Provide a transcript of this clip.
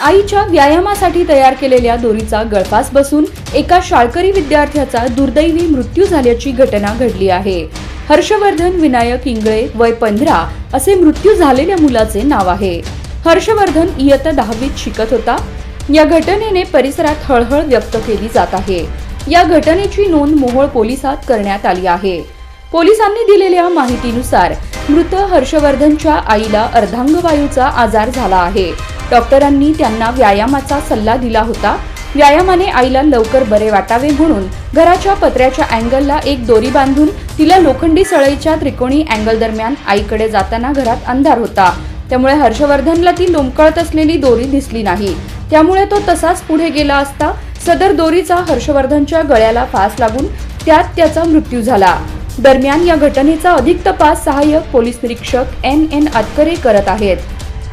आईच्या व्यायामासाठी तयार केलेल्या दोरीचा गळफास बसून एका शाळकरी विद्यार्थ्याचा दुर्दैवी मृत्यू झाल्याची घटना घडली आहे. हर्षवर्धन विनायक इंगळे वय पंधरा असे मृत्यू झालेल्या मुलाचे नाव आहे. हर्षवर्धन इयत्ता दहावीत शिकत होता. या घटनेने परिसरात हळहळ व्यक्त केली जात आहे. या घटनेची नोंद मोहोळ पोलिसात करण्यात आली आहे. पोलिसांनी दिलेल्या माहितीनुसार मृत हर्षवर्धनच्या आईला अर्धांगवायूचा आजार झाला आहे. डॉक्टरांनी त्यांना व्यायामाचा सल्ला दिला होता. व्यायामाने आईला लवकर बरे वाटावे म्हणून घराच्या पत्र्याच्या अँगलला एक दोरी बांधून तिला लोखंडी सळईच्या त्रिकोणी अँगल दरम्यान आईकडे जाताना घरात अंधार होता. त्यामुळे हर्षवर्धनला ती लोंबकळत असलेली दोरी दिसली नाही. त्यामुळे तो तसाच पुढे गेला असता सदर दोरीचा हर्षवर्धनच्या गळ्याला फास लागून त्यात त्याचा मृत्यू झाला. दरम्यान या घटनेचा अधिक तपास सहाय्यक पोलीस निरीक्षक एन एन आतकरे करत आहेत.